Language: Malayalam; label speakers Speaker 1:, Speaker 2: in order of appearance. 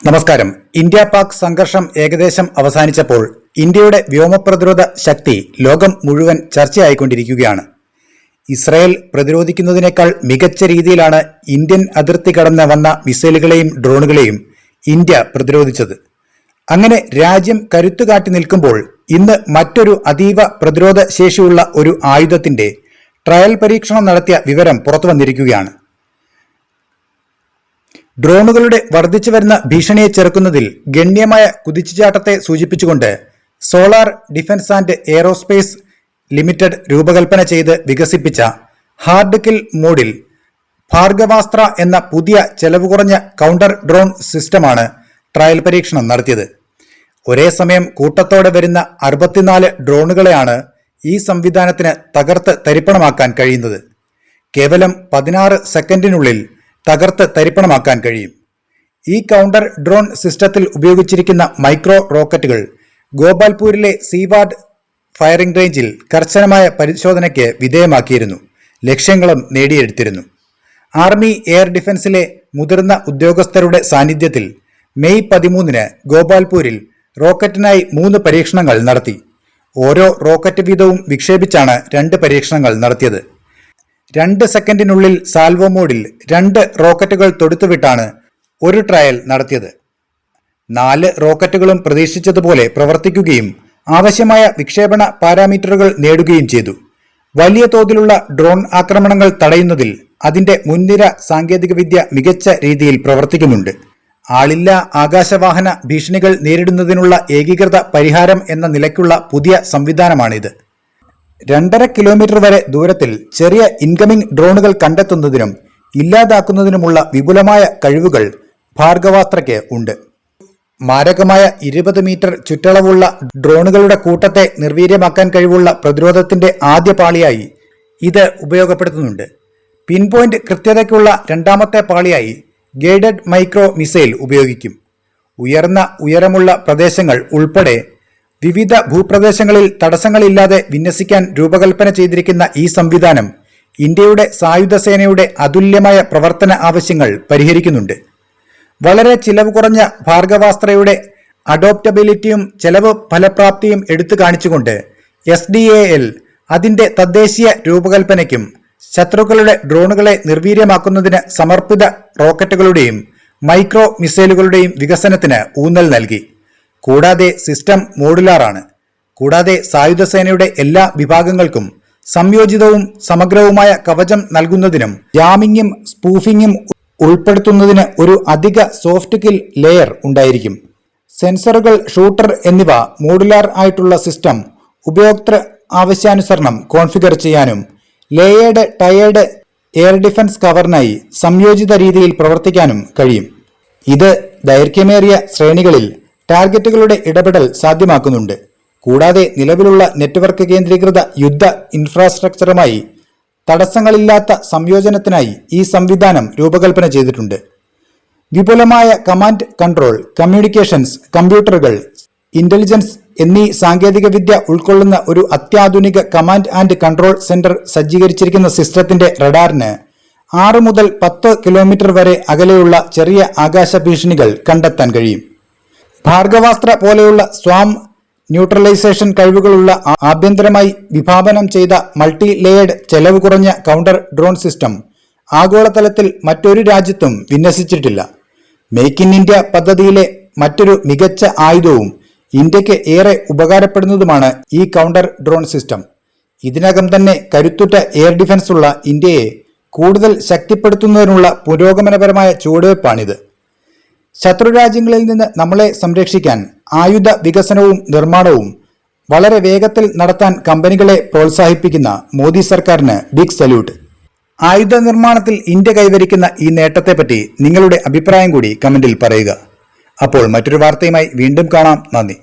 Speaker 1: നമസ്കാരം. ഇന്ത്യ പാക് സംഘർഷം ഏകദേശം അവസാനിച്ചപ്പോൾ ഇന്ത്യയുടെ വ്യോമപ്രതിരോധ ശക്തി ലോകം മുഴുവൻ ചർച്ചയായിക്കൊണ്ടിരിക്കുകയാണ്. ഇസ്രായേൽ പ്രതിരോധിക്കുന്നതിനേക്കാൾ മികച്ച രീതിയിലാണ് ഇന്ത്യൻ അതിർത്തി കടന്ന് വന്ന മിസൈലുകളെയും ഡ്രോണുകളെയും ഇന്ത്യ പ്രതിരോധിച്ചത്. അങ്ങനെ രാജ്യം കരുത്തുകാട്ടി നിൽക്കുമ്പോൾ ഇന്ന് മറ്റൊരു അതീവ പ്രതിരോധ ശേഷിയുള്ള ഒരു ആയുധത്തിന്റെ ട്രയൽ പരീക്ഷണം നടത്തിയ വിവരം പുറത്തു വന്നിരിക്കുകയാണ്. ഡ്രോണുകളുടെ വർദ്ധിച്ചു വരുന്ന ഭീഷണിയെ ചെറുക്കുന്നതിൽ ഗണ്യമായ കുതിച്ചുചാട്ടത്തെ സൂചിപ്പിച്ചുകൊണ്ട് solar defence and aerospace limited രൂപകൽപ്പന ചെയ്ത് വികസിപ്പിച്ച ഹാർഡ് കിൽ മോഡിൽ ഭാർഗവാസ്ത്ര എന്ന പുതിയ ചെലവ് കുറഞ്ഞ കൗണ്ടർ ഡ്രോൺ സിസ്റ്റമാണ് ട്രയൽ പരീക്ഷണം നടത്തിയത്. ഒരേ സമയം കൂട്ടത്തോടെ വരുന്ന അറുപത്തിനാല് ഡ്രോണുകളെയാണ് ഈ സംവിധാനത്തിന് തകർത്ത് തരിപ്പണമാക്കാൻ കഴിയുന്നത്. കേവലം പതിനാറ് സെക്കൻഡിനുള്ളിൽ തകർത്ത് തരിപ്പണമാക്കാൻ കഴിയും. ഈ കൗണ്ടർ ഡ്രോൺ സിസ്റ്റത്തിൽ ഉപയോഗിച്ചിരിക്കുന്ന മൈക്രോ റോക്കറ്റുകൾ ഗോപാൽപൂരിലെ സീവാഡ് ഫയറിംഗ് റേഞ്ചിൽ കർശനമായ പരിശോധനയ്ക്ക് വിധേയമാക്കിയിരുന്നു. ലക്ഷ്യങ്ങളും നേടിയെടുത്തിരുന്നു. ആർമി എയർ ഡിഫൻസിലെ മുതിർന്ന ഉദ്യോഗസ്ഥരുടെ സാന്നിധ്യത്തിൽ മെയ് പതിമൂന്നിന് ഗോപാൽപൂരിൽ റോക്കറ്റിനായി മൂന്ന് പരീക്ഷണങ്ങൾ നടത്തി. ഓരോ റോക്കറ്റ് വീതവും വിക്ഷേപിച്ചാണ് രണ്ട് പരീക്ഷണങ്ങൾ നടത്തിയത്. രണ്ട് സെക്കൻഡിനുള്ളിൽ സാൽവോ മോഡിൽ രണ്ട് റോക്കറ്റുകൾ തൊടുത്തുവിട്ടാണ് ഒരു ട്രയൽ നടത്തിയത്. നാല് റോക്കറ്റുകളും പ്രതീക്ഷിച്ചതുപോലെ പ്രവർത്തിക്കുകയും ആവശ്യമായ വിക്ഷേപണ പാരാമീറ്ററുകൾ നേടുകയും ചെയ്തു. വലിയ തോതിലുള്ള ഡ്രോൺ ആക്രമണങ്ങൾ തടയുന്നതിൽ അതിന്റെ മുൻനിര സാങ്കേതികവിദ്യ മികച്ച രീതിയിൽ പ്രവർത്തിക്കുന്നുണ്ട്. ആളില്ല ആകാശവാഹന ഭീഷണികൾ നേരിടുന്നതിനുള്ള ഏകീകൃത പരിഹാരം എന്ന നിലയ്ക്കുള്ള പുതിയ സംവിധാനമാണിത്. രണ്ടര കിലോമീറ്റർ വരെ ദൂരത്തിൽ ചെറിയ ഇൻകമിംഗ് ഡ്രോണുകൾ കണ്ടെത്തുന്നതിനും ഇല്ലാതാക്കുന്നതിനുമുള്ള വിപുലമായ കഴിവുകൾ ഭാർഗവാസ്ത്രയ്ക്ക് ഉണ്ട്. മാരകമായ ഇരുപത് മീറ്റർ ചുറ്റളവുള്ള ഡ്രോണുകളുടെ കൂട്ടത്തെ നിർവീര്യമാക്കാൻ കഴിവുള്ള പ്രതിരോധത്തിന്റെ ആദ്യ പാളിയായി ഇത് ഉപയോഗപ്പെടുത്തുന്നുണ്ട്. പിൻപോയിന്റ് കൃത്യതയ്ക്കുള്ള രണ്ടാമത്തെ പാളിയായി ഗൈഡഡ് മൈക്രോ മിസൈൽ ഉപയോഗിക്കും. ഉയർന്ന ഉയരമുള്ള പ്രദേശങ്ങൾ ഉൾപ്പെടെ വിവിധ ഭൂപ്രദേശങ്ങളിൽ തടസ്സങ്ങളില്ലാതെ വിന്യസിക്കാൻ രൂപകൽപ്പന ചെയ്തിരിക്കുന്ന ഈ സംവിധാനം ഇന്ത്യയുടെ സായുധ സേനയുടെ അതുല്യമായ പ്രവർത്തന ആവശ്യങ്ങൾ പരിഹരിക്കുന്നുണ്ട്. വളരെ ചിലവ് കുറഞ്ഞ ഭാർഗവാസ്ത്രയുടെ അഡോപ്റ്റബിലിറ്റിയും ചെലവ് ഫലപ്രാപ്തിയും എടുത്തു കാണിച്ചുകൊണ്ട് എസ് ഡി എ എൽ അതിന്റെ തദ്ദേശീയ രൂപകൽപ്പനയ്ക്കും ശത്രുക്കളുടെ ഡ്രോണുകളെ നിർവീര്യമാക്കുന്നതിന് സമർപ്പിത റോക്കറ്റുകളുടെയും മൈക്രോ മിസൈലുകളുടെയും വികസനത്തിന് ഊന്നൽ നൽകി. കൂടാതെ സിസ്റ്റം മോഡുലാറാണ്. കൂടാതെ സായുധ സേനയുടെ എല്ലാ വിഭാഗങ്ങൾക്കും സംയോജിതവും സമഗ്രവുമായ കവചം നൽകുന്നതിനും ജാമിങ്ങും സ്പൂഫിങ്ങും ഉൾപ്പെടുത്തുന്നതിന് ഒരു അധിക സോഫ്റ്റ് കിൽ ലെയർ ഉണ്ടായിരിക്കും. സെൻസറുകൾ ഷൂട്ടർ എന്നിവ മോഡുലാർ ആയിട്ടുള്ള സിസ്റ്റം ഉപയോക്തൃ ആവശ്യാനുസരണം കോൺഫിഗർ ചെയ്യാനും ലേയേഡ് ടയേർഡ് എയർ ഡിഫൻസ് കവറിനായി സംയോജിത രീതിയിൽ പ്രവർത്തിക്കാനും കഴിയും. ഇത് ദൈർഘ്യമേറിയ ശ്രേണികളിൽ ടാർഗറ്റുകളുടെ ഇടപെടൽ സാധ്യമാക്കുന്നുണ്ട്. കൂടാതെ നിലവിലുള്ള നെറ്റ്വർക്ക് കേന്ദ്രീകൃത യുദ്ധ ഇൻഫ്രാസ്ട്രക്ചറുമായി തടസ്സങ്ങളില്ലാത്ത സംയോജനത്തിനായി ഈ സംവിധാനം രൂപകൽപ്പന ചെയ്തിട്ടുണ്ട്. വിപുലമായ കമാൻഡ് കൺട്രോൾ കമ്മ്യൂണിക്കേഷൻസ് കമ്പ്യൂട്ടറുകൾ ഇന്റലിജൻസ് എന്നീ സാങ്കേതികവിദ്യ ഉൾക്കൊള്ളുന്ന ഒരു അത്യാധുനിക കമാൻഡ് ആൻഡ് കൺട്രോൾ സെന്റർ സജ്ജീകരിച്ചിരിക്കുന്ന സിസ്റ്റത്തിന്റെ റഡാറിന് ആറ് മുതൽ പത്ത് കിലോമീറ്റർ വരെ അകലെയുള്ള ചെറിയ ആകാശ ഭീഷണികൾ കണ്ടെത്താൻ കഴിയും. ഭാർഗവാസ്ത്ര പോലെയുള്ള സ്വാം ന്യൂട്രലൈസേഷൻ കഴിവുകളുള്ള ആഭ്യന്തരമായി വിഭാവനം ചെയ്ത മൾട്ടി ലേയേഡ് ചെലവ് കുറഞ്ഞ കൗണ്ടർ ഡ്രോൺ സിസ്റ്റം ആഗോളതലത്തിൽ മറ്റൊരു രാജ്യത്തും വിന്യസിച്ചിട്ടില്ല. മേക്ക് ഇൻ ഇന്ത്യ പദ്ധതിയിലെ മറ്റൊരു മികച്ച ആയുധവും ഇന്ത്യയ്ക്ക് ഏറെ ഉപകാരപ്പെടുന്നതുമാണ് ഈ കൗണ്ടർ ഡ്രോൺ സിസ്റ്റം. ഇതിനകം തന്നെ കരുത്തുറ്റ എയർ ഡിഫൻസ് ഉള്ള ഇന്ത്യയെ കൂടുതൽ ശക്തിപ്പെടുത്തുന്നതിനുള്ള പുരോഗമനപരമായ ചുവടുവയ്പ്പാണിത്. ശത്രുരാജ്യങ്ങളിൽ നിന്ന് നമ്മളെ സംരക്ഷിക്കാൻ ആയുധ വികസനവും നിർമ്മാണവും വളരെ വേഗത്തിൽ നടത്താൻ കമ്പനികളെ പ്രോത്സാഹിപ്പിക്കുന്ന മോദി സർക്കാരിന് ബിഗ് സല്യൂട്ട്. ആയുധ നിർമ്മാണത്തിൽ ഇന്ത്യ കൈവരിക്കുന്ന ഈ നേട്ടത്തെപ്പറ്റി നിങ്ങളുടെ അഭിപ്രായം കൂടി കമന്റിൽ പറയുക. അപ്പോൾ മറ്റൊരു വാർത്തയുമായി വീണ്ടും കാണാം. നന്ദി.